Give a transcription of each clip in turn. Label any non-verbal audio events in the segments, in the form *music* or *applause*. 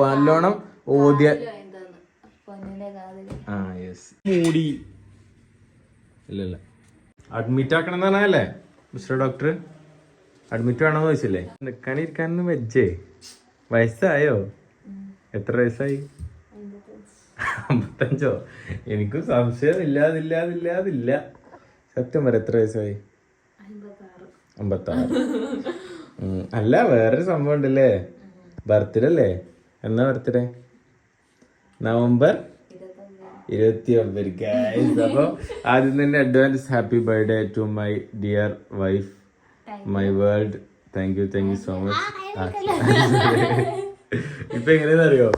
നല്ലോണം ഓദ്യ ആ യെസ് മൂടി. ഇല്ല ഇല്ല അഡ്മിറ്റ് ആക്കണം എന്ന് പറഞ്ഞല്ലേ മിസ്റ്റർ ഡോക്ടർ? അഡ്മിറ്റ് വേണമെന്ന് ചോദിച്ചില്ലേ? നിൽക്കാനിരിക്കാനൊന്നും വെച്ചേ വയസ്സായോ? എത്ര വയസ്സായി? അമ്പത്തഞ്ചോ? എനിക്കും സംശയം ഇല്ലാതില്ലാതില്ലാതില്ല സത്യം വരെ എത്ര വയസ്സായി? അമ്പത്താറ്. അല്ല വേറൊരു സംഭവം ഉണ്ടല്ലേ? ബർത്ത്ഡേ അല്ലേ? എന്നാ ബർത്ത്ഡേ നവംബർ ഇരുപത്തി ഒമ്പത് ഗൈസ് അപ്പോൾ ആദ്യം തന്നെ advance happy birthday to my dear wife my world thank you thank you so much ഇപ്പൊ എങ്ങനെയാണെന്ന് അറിയോ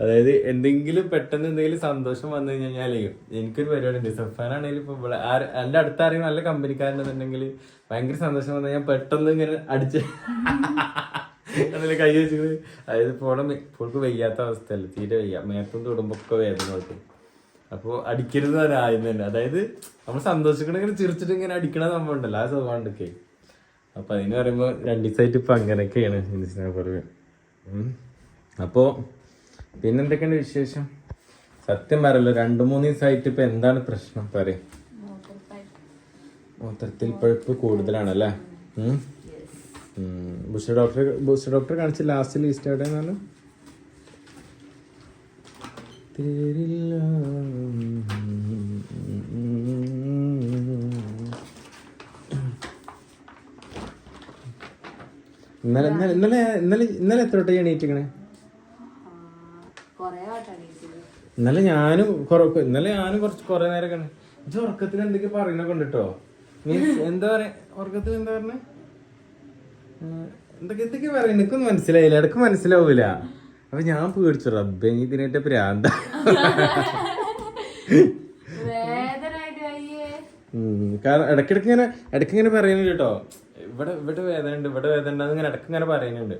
അതായത് എന്തെങ്കിലും പെട്ടെന്ന് എന്തെങ്കിലും സന്തോഷം വന്നു കഴിഞ്ഞാൽ എനിക്കൊരു പരിപാടി ഉണ്ട്. സഫാനാണെങ്കിലും ഇപ്പൊ ഇവിടെ എന്റെ എന്റെ അടുത്ത് ആരെങ്കിലും നല്ല കമ്പനിക്കാരനുണ്ടെങ്കിൽ ഭയങ്കര സന്തോഷം വന്നു ഞാൻ പെട്ടെന്ന് ഇങ്ങനെ അടിച്ച് അതിൽ കൈ വെച്ചത് അതായത് ഇപ്പോൾ ഇപ്പോൾക്ക് വയ്യാത്ത അവസ്ഥയല്ല തീരെ വയ്യ. മേത്തും തൊടുമ്പൊക്കെ വേദന കിട്ടും അപ്പോൾ അടിക്കരുത് തന്നെ ആദ്യം തന്നെ. അതായത് നമ്മൾ സന്തോഷിക്കണ ഇങ്ങനെ ചിരിച്ചിട്ട് ഇങ്ങനെ അടിക്കണ സംഭവം ഉണ്ടല്ലോ ആ സ്വഭാവം ഉണ്ടൊക്കെ. അപ്പൊ അതിന് പറയുമ്പോ രണ്ടു ദിവസമായിട്ട് ഇപ്പൊ അങ്ങനെയൊക്കെയാണ് ഹിന്ദുസിനെ പറയുക അപ്പോ പിന്നെന്തൊക്കെയാണ് വിശേഷം? സത്യം പറയല്ലോ രണ്ടു മൂന്ന് ദിവസമായിട്ട് ഇപ്പൊ എന്താണ് പ്രശ്നം? പറയും. മൂത്രത്തിൽ പഴുപ്പ് കൂടുതലാണല്ലേ? ബുഷ ഡോക്ടറെ ഡോക്ടറെ കാണിച്ച ലാസ്റ്റ് ലിസ്റ്റ് എവിടെയാണ് തേരില്ല ഇന്നലെ ഇന്നലെ ഇന്നലെ ഇന്നലെ ഇന്നലെ എത്ര വട്ടം എണീറ്റിക്കണേ. ഇന്നലെ ഞാനും കുറവ് ഇന്നലെ ഞാനും കുറച്ച് കുറെ നേരം ഇത് ഉറക്കത്തിൽ എന്തൊക്കെ പറയണ കണ്ടിട്ടോ മീൻസ് എന്താ പറയാ ഉറക്കത്തിൽ എന്താ പറഞ്ഞ? എന്തൊക്കെ എന്തൊക്കെ പറയാം എനിക്കൊന്നും മനസ്സിലായില്ല. ഇടയ്ക്ക് മനസ്സിലാവൂല. അപ്പൊ ഞാൻ പേടിച്ചു. റബ്ബെ നീ ഇതിനേറ്റ പ്രാന്ത. കാരണം ഇടക്കിടക്ക് ഇങ്ങനെ ഇടയ്ക്ക് ഇങ്ങനെ പറയുന്നുണ്ട് കേട്ടോ. ഇവിടെ ഇവിടെ വേദന ഉണ്ട് ഇവിടെ വേദന ഉണ്ട് ഇങ്ങനെ ഇടയ്ക്ക് ഇങ്ങനെ പറയുന്നുണ്ട്.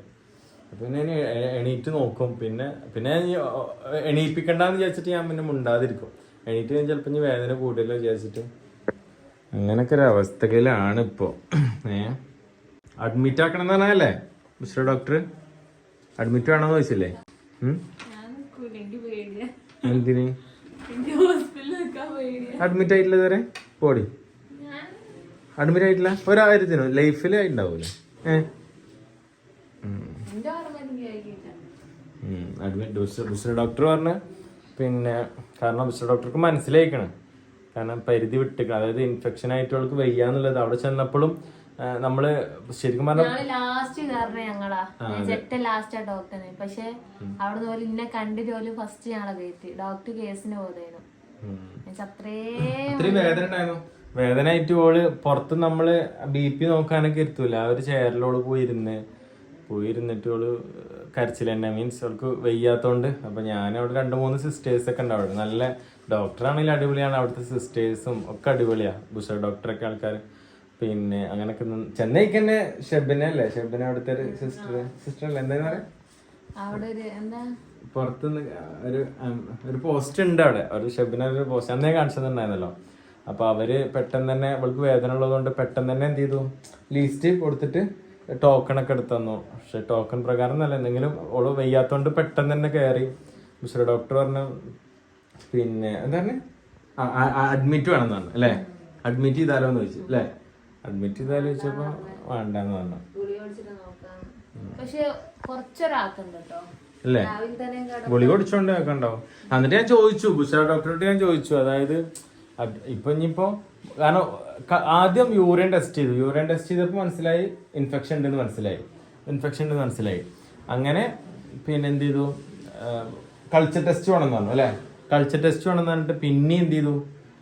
അപ്പൊ പിന്നെ ഞാൻ എണീറ്റ് നോക്കും. പിന്നെ പിന്നെ എണീപ്പിക്കണ്ടെന്ന് വിചാരിച്ചിട്ട് ഞാൻ പിന്നെ മുണ്ടാതിരിക്കും. എണീറ്റ് ഞാൻ ചിലപ്പോൾ ഇനി വേദന കൂടുതലോ വിചാരിച്ചിട്ട്. അങ്ങനൊക്കെ ഒരു അവസ്ഥയിലാണ് ഇപ്പോ. ഏ? അഡ്മിറ്റ് ആക്കണം എന്ന് പറഞ്ഞല്ലേ മിസ്റ്റർ ഡോക്ടർ? അഡ്മിറ്റ് വേണമെന്ന് ചോദിച്ചില്ലേ. എന്തിന്. അഡ്മിറ്റ് ആയിട്ടില്ല ഇതുവരെ? പോടി. അഡ്മിറ്റ് ആയിട്ടില്ല? ഒരായിരത്തിനോ? ലൈഫിൽ ഉണ്ടാവൂലേ ഏ? അഡ്മിറ്റ് ഡോക്ടർ പറഞ്ഞ പിന്നെ കാരണം മിസ്റ്റർ ഡോക്ടർക്ക് മനസ്സിലായിക്കണം. കാരണം പരിധി വിട്ടിക്കണം. അതായത് ഇൻഫെക്ഷൻ ആയിട്ടുള്ളവർക്ക് വയ്യാന്നുള്ളത് അവിടെ ചെന്നപ്പോഴും നമ്മൾ ശരിക്കും പറഞ്ഞാൽ ലാസ്റ്റ് കാരണം ഞങ്ങളാ. ജെറ്റ് ലാസ്റ്റ് ഡോക്ടറിന് പക്ഷെ അവിടെ പോലെ ഇന്നെ കണ്ട് ജോലി ഫസ്റ്റ് ഞങ്ങളെ കയറ്റി ഡോക്ടർ കേസിന് ഇത്രയും വേദന ആയിട്ട് ഓൾ പുറത്ത് നമ്മൾ ബി പി നോക്കാനൊക്കെ ഇരുത്തൂല. ആ ഒരു ചെയറിലോൾ പോയിരുന്ന്. പോയിരുന്നിട്ട് ഓൾ കരച്ചിൽ തന്നെ മീൻസ് അവൾക്ക് വയ്യാത്തോണ്ട്. അപ്പൊ ഞാൻ അവിടെ രണ്ട് മൂന്ന് സിസ്റ്റേഴ്സ് ഒക്കെ ഉണ്ട് അവിടെ നല്ല ആണെങ്കിൽ അടിപൊളിയാണ്. അവിടുത്തെ സിസ്റ്റേഴ്സും ഒക്കെ അടിപൊളിയാ. ബുഷ ഡോക്ടറൊക്കെ ആൾക്കാർ പിന്നെ അങ്ങനൊക്കെ ചെന്നൈക്ക് തന്നെ ഷെബിന അല്ലേ? ഷെബിന അവിടുത്തെ ഒരു സിസ്റ്റർ സിസ്റ്റർ അല്ലേ എന്താ പറയാ? അവിടെ ഒരു എന്താ? പുറത്തുനിന്ന് ഒരു ഒരു പോസ്റ്റ് ഉണ്ട് അവിടെ. ഒരു ഷെബിന ഒരു പോസ്റ്റ് അന്നേ കാണിച്ചതുണ്ടായിരുന്നല്ലോ. അപ്പൊ അവർ പെട്ടെന്ന് തന്നെ അവൾക്ക് വേദന ഉള്ളതുകൊണ്ട് പെട്ടെന്ന് തന്നെ എന്ത് ചെയ്തു? ലീസ്റ്റ് കൊടുത്തിട്ട് ടോക്കൺ ഒക്കെ എടുത്തു തന്നു. പക്ഷെ ടോക്കൺ പ്രകാരം നല്ല എന്തെങ്കിലും ഓൾ വയ്യാത്തോണ്ട് പെട്ടെന്ന് തന്നെ കയറി മിസ്റ്റർ ഡോക്ടർ പറഞ്ഞു പിന്നെ എന്താണ് അഡ്മിറ്റ് വേണം പറഞ്ഞു അല്ലേ? അഡ്മിറ്റ് ചെയ്താലോ എന്ന് ചോദിച്ചു അല്ലേ? അഡ്മിറ്റ് ചെയ്താലോ ചോദിച്ചപ്പോ വേണ്ടെന്ന് പറഞ്ഞു. പക്ഷെ കേട്ടോ അല്ലേ ഗുളിക കുടിച്ചോണ്ട് ഒക്കെ ഉണ്ടാവും എന്നിട്ട് ഞാൻ ചോദിച്ചു ബുഷറ ഡോക്ടറോട് ഞാൻ ചോദിച്ചു. അതായത് അത് ഇപ്പൊ ഇനിയിപ്പോ കാരണം ആദ്യം യൂറിൻ ടെസ്റ്റ് ചെയ്തു. യൂറിൻ ടെസ്റ്റ് ചെയ്തപ്പോൾ മനസ്സിലായി ഇൻഫെക്ഷൻ ഉണ്ടെന്ന് മനസ്സിലായി. ഇൻഫെക്ഷൻ ഉണ്ടെന്ന് മനസ്സിലായി. അങ്ങനെ പിന്നെ എന്ത് ചെയ്തു? കൾച്ചർ ടെസ്റ്റ് വേണമെന്ന് പറഞ്ഞു അല്ലെ? കൾച്ചർ ടെസ്റ്റ് വേണമെന്ന് പറഞ്ഞിട്ട് പിന്നെ എന്ത് ചെയ്തു?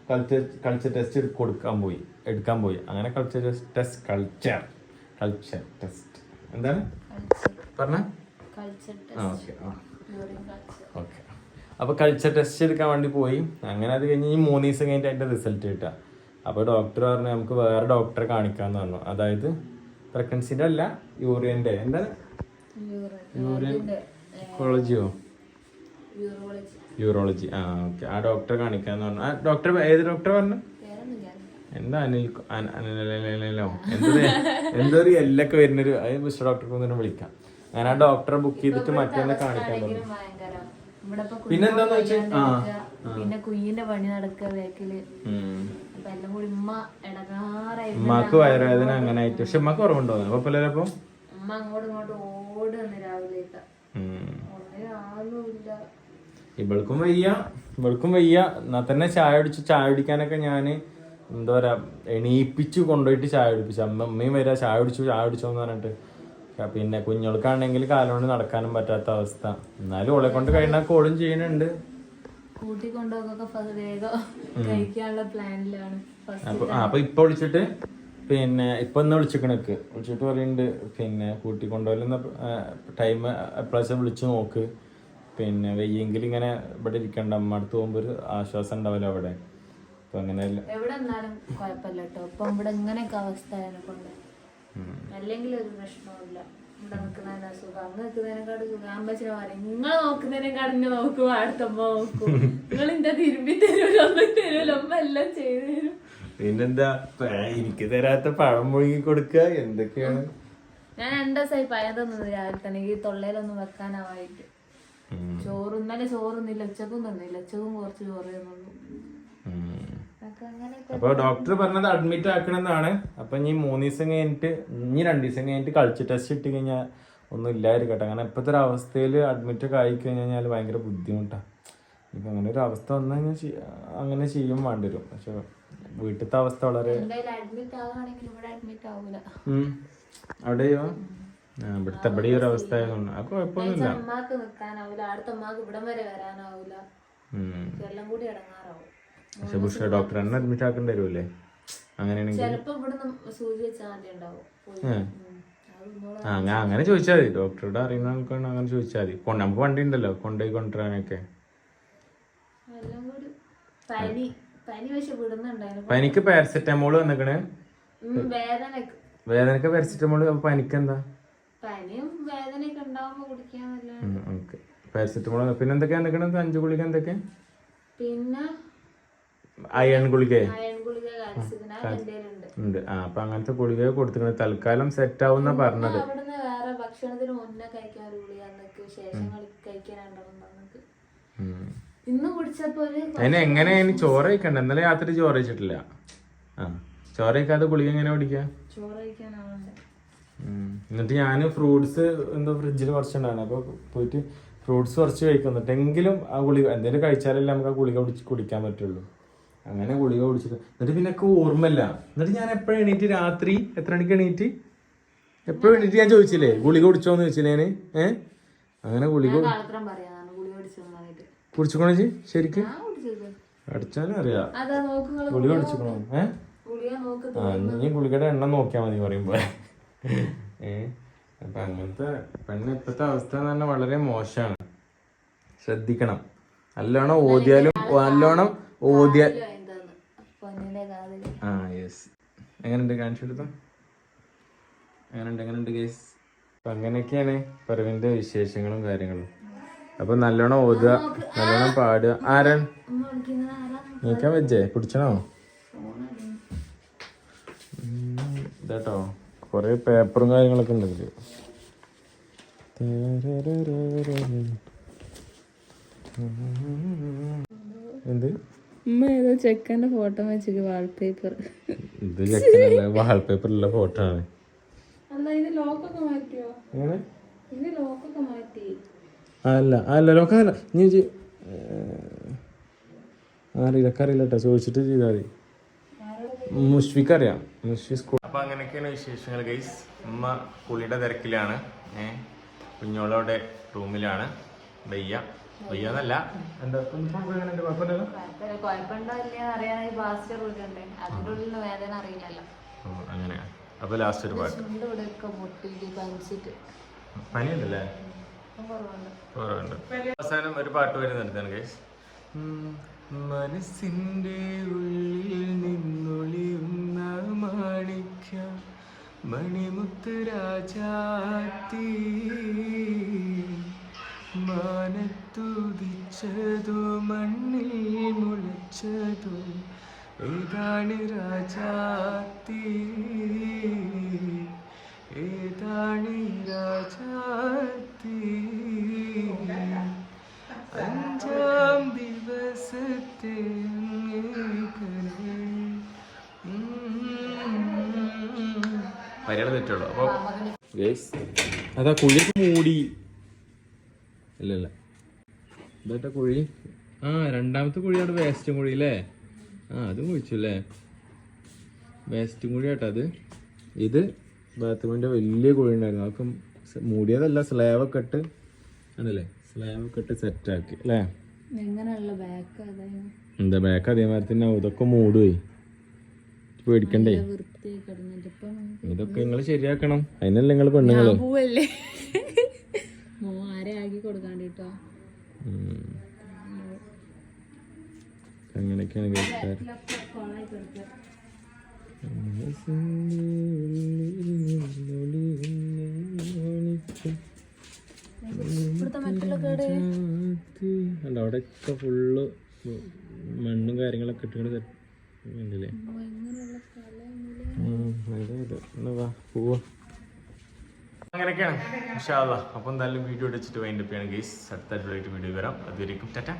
കൾച്ചർ കൾച്ചർ ടെസ്റ്റ് കൊടുക്കാൻ പോയി എടുക്കാൻ പോയി. അങ്ങനെ culture test culture culture test എന്താണ്? പറഞ്ഞ? ഓക്കെ അപ്പോൾ കൾച്ചർ ടെസ്റ്റ് എടുക്കാൻ വേണ്ടി പോയി. അങ്ങനെ അത് കഴിഞ്ഞ് മൂന്ന് ദിവസം കഴിഞ്ഞിട്ട് അതിന്റെ റിസൾട്ട് കിട്ടുക. അപ്പോൾ ഡോക്ടർ പറഞ്ഞു നമുക്ക് വേറെ ഡോക്ടറെ കാണിക്കാമെന്ന് പറഞ്ഞു. അതായത് പ്രഗ്നൻസിന്റെ അല്ല യൂറിയന്റെ എന്താണ്? യൂറിയൻ കോളജിയോ യൂറോളജി ആ ഓക്കെ ആ ഡോക്ടറെ കാണിക്കാന്ന് പറഞ്ഞു. ആ ഡോക്ടർ ഏത് ഡോക്ടർ പറഞ്ഞു? എന്താ അനിൽ അന- അനിലോ എന്തോ എന്തോ ഒരു എല്ലൊക്കെ വരുന്നൊരു മിസ്റ്റർ ഡോക്ടർക്ക് ഒന്ന് വിളിക്കാം ഞാൻ ആ ഡോക്ടറെ ബുക്ക് ചെയ്തിട്ട് മറ്റേ കാണിക്കാൻ പറഞ്ഞു ഭയങ്കരം ഭയങ്കര പിന്നെ കുഞ്ഞിന്റെ പണി നടക്കുക ഇടങ്ങാറായി ഉമ്മാക്ക് വയറുവേദന അങ്ങനെ ആയിട്ട് പക്ഷെ ഉമ്മക്ക് കുറവുണ്ടോ അപ്പൊ ഉമ്മ അങ്ങോട്ടും ഇങ്ങോട്ടും ഓടി വന്ന് രാവിലേക്ക് ഉം. ഒന്നിനും ഇവൾക്കും വയ്യ. ഇവൾക്കും വയ്യ. എന്നാ തന്നെ ചായ അടിച്ച് ചായ അടിക്കാനൊക്കെ ഞാൻ എന്താ പറയാ എണീപ്പിച്ചു കൊണ്ടുപോയിട്ട് ചായ അടിപ്പിച്ചു അമ്മ അമ്മയും വരാ ചായ അടിച്ചു ചായ കുടിച്ചോ എന്ന് പറഞ്ഞിട്ട് പിന്നെ കുഞ്ഞുങ്ങൾക്കാണെങ്കിൽ കാലുകൊണ്ട് നടക്കാനും പറ്റാത്ത അവസ്ഥ. എന്നാലും ഓളെ കൊണ്ട് കഴിഞ്ഞാൽ കോളും ചെയ്യുന്നുണ്ട്. അപ്പൊ ഇപ്പൊ വിളിച്ചിട്ട് പിന്നെ ഇപ്പൊ ഒന്ന് വിളിച്ചിക്കണക്ക്. വിളിച്ചിട്ട് പറയുന്നുണ്ട് പിന്നെ കൂട്ടിക്കൊണ്ടുപോലെന്ന ടൈം എപ്പോഴും വിളിച്ചു നോക്ക്. പിന്നെ വെയ്യെങ്കിൽ ഇങ്ങനെ ഇവിടെ ഇരിക്കണ്ട. അമ്മ അടുത്ത് പോകുമ്പോ ഒരു ആശ്വാസം ഉണ്ടാവില്ല അവിടെ. അപ്പൊ അങ്ങനെ എവിടെ നിന്നാലും കുഴപ്പമില്ല കേട്ടോ ഇപ്പൊ ഇവിടെ ഇങ്ങനെയൊക്കെ അവസ്ഥ കൊണ്ട്. അല്ലെങ്കിൽ ഒരു പ്രശ്നവുമില്ല. ഇവിടെ നിൽക്കുന്നതിന് സുഖം അങ്ങ് നിൽക്കുന്നതിനെക്കാട് സുഖം. അമ്പച്ചിനെ പറയും നിങ്ങൾ നോക്കുന്നതിനെക്കാട് എന്നെ നോക്കും. അടുത്തമ്മ നോക്കും. നിങ്ങൾ എന്റെ തിരുമ്പി തരൂല. ഒന്നും അമ്മ എല്ലാം ചെയ്തു തരും. പിന്നെന്താ? എനിക്ക് തരാത്ത പഴം മുഴുകി കൊടുക്കുക എന്തൊക്കെയാണ്? ഞാൻ രണ്ടു ദിവസമായി പഴം തന്നത് രാവിലെ തന്നെ. ഈ തൊള്ളയിലൊന്നും വെക്കാനാവായിട്ട്. ചോറ് ഇന്നലെ ചോറുന്നില്ല ഉച്ചക്കും തന്നില്ല. ഉച്ചക്കും കുറച്ച് ചോറ് അപ്പൊ ഡോക്ടർ പറഞ്ഞത് അഡ്മിറ്റ് ആക്കണമെന്നാണ് അപ്പൊ ഇനി മൂന്ന് ദിവസം കഴിഞ്ഞിട്ട് ഇനി രണ്ടു ദിവസം കഴിഞ്ഞിട്ട് കളിച്ച് ടെസ്റ്റ് ഇട്ട് കഴിഞ്ഞാൽ ഒന്നും ഇല്ലായിരിക്കട്ടെ കാരണം ഇപ്പോഴത്തെ ഒരു അവസ്ഥയിൽ അഡ്മിറ്റ് ഒക്കെ ആയി കഴിഞ്ഞാൽ ഭയങ്കര ബുദ്ധിമുട്ടാണ് ഇപ്പൊ അങ്ങനെ ഒരു അവസ്ഥ വന്നു കഴിഞ്ഞാൽ അങ്ങനെ ചെയ്യും വേണ്ടി വരും. പക്ഷെ വീട്ടിലത്തെ അവസ്ഥ വളരെ അവിടെയോ? ഇവിടുത്തെ ഇവിടെ ഈ ഒരു അവസ്ഥ ആയതുകൊണ്ട് അത് കുഴപ്പമൊന്നുമില്ല. അമ്മയ്ക്ക് നിക്കാനാവൂല അടുത്ത അമ്മയ്ക്ക് ഇവിടം വരെ വരാനാവൂല. എല്ലാം കൂടി ഇടങ്ങാറാവും പക്ഷെ പക്ഷെ ഡോക്ടർ എന്നെ അഡ്മിറ്റ് ആക്കേണ്ടി വരുമല്ലേ അങ്ങനെയാണെങ്കിൽ? ചെലപ്പോ ഇവിടുന്ന് സൂചി വെച്ചാൽ ആദ്യം ഉണ്ടാവും. പോയി. ഉം. അത് ഇന്നോട് ആ അങ്ങനെ അങ്ങനെ ചോദിച്ചാൽ മതി. ഡോക്ടറോട് അറിയുന്ന ആൾക്കാണ് അങ്ങനെ ചോദിച്ചാൽ മതി. നമുക്ക് വണ്ടി ഉണ്ടല്ലോ കൊണ്ടുപോയി കൊണ്ടുവരാനൊക്കെ. പനിക്ക് പാരസെറ്റമോൾ വന്നിക്കണ്? വേദനക്ക്. പാരസെറ്റമോൾ പാരസെറ്റമോൾ പാരസെറ്റമോൾ പിന്നെ എന്തൊക്കെയാ നിൽക്കണത് അഞ്ചു ഗുളിക എന്തൊക്കെ? പിന്നെ അയൺ ഗുളിക? ഉണ്ട്. ആ അപ്പൊ അങ്ങനത്തെ ഗുളിക കൊടുത്തിക്കണത് തൽക്കാലം സെറ്റ് ആവുന്ന പറഞ്ഞത്. അവിടുന്ന് വേറെ ഭക്ഷണത്തിന് മുന്നേ കഴിക്കാൻ ഒരു ഗുളിക ശേഷം കളി- കഴിക്കാൻ രണ്ടെണ്ണം തന്നിക്ക്. ഉം. ഇന്ന് കുടിച്ചപ്പോ അതിന് എങ്ങനെ ചോറ് കഴിക്കണ്ട? ഇന്നലെ രാത്രി ചോറ് കഴിച്ചിട്ടില്ല. ആ ചോറ് കഴിക്കാതെ ഗുളിക എങ്ങനെ പിടിക്കാൻ ചോറ് കഴിക്കാനാവണ്ടേ. എന്നിട്ട് ഞാൻ ഫ്രൂട്ട്സ് എന്തോ ഫ്രിഡ്ജിൽ കുറച്ചുണ്ടായിരുന്നു അപ്പോൾ പോയിട്ട് ഫ്രൂട്ട്സ് കുറച്ച് കഴിക്കും. എങ്കിലും ആ ഗുളിക എന്തെങ്കിലും കഴിച്ചാലല്ലേ നമുക്ക് ആ ഗുളിക കുടിച്ച് കുടിക്കാൻ പറ്റുള്ളൂ. അങ്ങനെ ഗുളിക കുടിച്ചിട്ട് എന്നിട്ട് പിന്നെ എനിക്ക് ഓർമ്മയില്ല. എന്നിട്ട് ഞാൻ എപ്പോഴും എണീറ്റ്? രാത്രി? എത്ര മണിക്ക് എണീറ്റ്? എപ്പോഴും എണീറ്റ് ഞാൻ ചോദിച്ചില്ലേ? ഗുളിക കുടിച്ചോന്ന് ചോദിച്ചില്ലേ ഞാൻ ഏഹ് അങ്ങനെ ഗുളിക ഞാൻ ശരിക്ക്? അടിച്ചാലും അറിയാം. ഗുളിക കുടിച്ചോ ഏഹ് നോക്ക് ആ ഗുളികയുടെ എണ്ണം നോക്കിയാൽ മതി പറയുമ്പോ. ഏ *laughs* അപ്പൊ അങ്ങനത്തെ പെണ്ണ് ഇപ്പത്തെ അവസ്ഥ എന്ന് പറഞ്ഞാൽ വളരെ മോശമാണ് ശ്രദ്ധിക്കണം. നല്ലോണം ഓതിയാലും നല്ലോണം കാതിൽ. ആ യെസ് എങ്ങനെയുണ്ട് കാണിച്ചു കൊടുത്തോ? എങ്ങനെയുണ്ട് എങ്ങനെയുണ്ട് കേസ് അപ്പൊ അങ്ങനെയൊക്കെയാണ് പറവിന്റെ വിശേഷങ്ങളും കാര്യങ്ങളും. അപ്പൊ നല്ലോണം ഓതുക നല്ലോണം പാടുക. ആരാണ്? നീക്കാൻ വെച്ചേ? പിടിച്ചണോ? ഇതാട്ടോ. കൊറേ പേപ്പറും കാര്യങ്ങളൊക്കെ ഉണ്ട് എന്ത്? ഉമ്മ ഏതോ ചെക്കന്റെ ഫോട്ടോ വെച്ചിട്ട് വാൾപേപ്പർ ഇത് ചെക്കനല്ല വാൾപേപ്പറിലുള്ള ഫോട്ടോ ആണ്. അല്ല അല്ല മാറ്റി. അല്ല അല്ല ലോക്കല്ല നീ അറിയില്ല അറിയില്ല കേട്ടോ ചോദിച്ചിട്ട് ചെയ്താൽ മതി. മുഷ്ഫിക്ക് അറിയാം. മുഷ്ഫി സ്കൂൾ അങ്ങനെയൊക്കെയാണ് വിശേഷങ്ങൾ ഗൈസ് അമ്മ പുള്ളിയുടെ തിരക്കിലാണ്. ഏഹ് കുഞ്ഞോളവിടെ റൂമിലാണ്. വയ്യ. വയ്യ എന്നല്ല എന്താ കുഴപ്പമില്ലല്ലോ? കുഴപ്പമില്ല. കുഴപ്പമുണ്ടോ ഇല്ലയോ അറിയാൻ പാസ്റ്റർ വിളിക്കണ്ടേ അതിന്റെ വേദന അറിയില്ലല്ലോ. അങ്ങനെ. അപ്പൊ ലാസ്റ്റ് ഒരു പാട്ട്. പനിയുണ്ടല്ലേ? കുറവുണ്ട്. അവസാനം ഒരു പാട്ട് വരുന്നുണ്ട് ഗൈസ് മനസ്സിന്റെ ഉള്ളിൽ നിന്നൊളിയുന്ന മാണിക്യ മണിമുത്ത് രാജാത്തി മാനത്തുതിച്ചതു മണ്ണിൽ മുളച്ചതു ഏതാണ് രാജാത്തി? വരികളെ തെറ്റുള്ളൂ അപ്പൊ അതാ കുഴിയൊക്കെ മൂടി. ഇല്ലല്ല ഇതാ കുഴി. ആ രണ്ടാമത്തെ കുഴിയാണ് വേസ്റ്റും കുഴി അല്ലേ ആ അതും കുഴിച്ചു അല്ലേ വേസ്റ്റും കുഴി ആട്ടോ അത്. ഇത് ബാത്റൂമിന്റെ വലിയ കുഴി ഉണ്ടായിരുന്നു അതൊക്കെ മൂടിയതല്ല സ്ലാബ് ഒക്കെ ഇട്ട് ആണല്ലേ സ്ലാബ് ഒക്കെ ഇട്ട് സെറ്റ് ആക്കി അല്ലേ എന്താ ബാക്ക് അതേമാതിരി തന്നെ. ഇതൊക്കെ മൂടുപോയി. പേടിക്കണ്ടേ? ഇതൊക്കെ നിങ്ങൾ ശരിയാക്കണം. അതിനല്ലേ നിങ്ങൾ പെണ്ണുങ്ങൾ. അങ്ങനെയൊക്കെയാണ് കേൾക്കാറ് അവിടെയൊക്കെ ഫുള്ള് മണ്ണും കാര്യങ്ങളൊക്കെ ഇട്ടുകൊണ്ട് ഉണ്ടല്ലേ എങ്ങനെയുള്ള സ്ഥലം അതെ അതെ. എന്നാ വാ പോവാ. അങ്ങനെയൊക്കെയാണ്. അപ്പോൾ എന്തായാലും വീഡിയോ അടിച്ചിട്ട് വൈൻഡപ്പ് ചെയ്യണം ഗേസ് അടുത്ത വീഡിയോ വരാം. അതുവരെയും ടാറ്റ.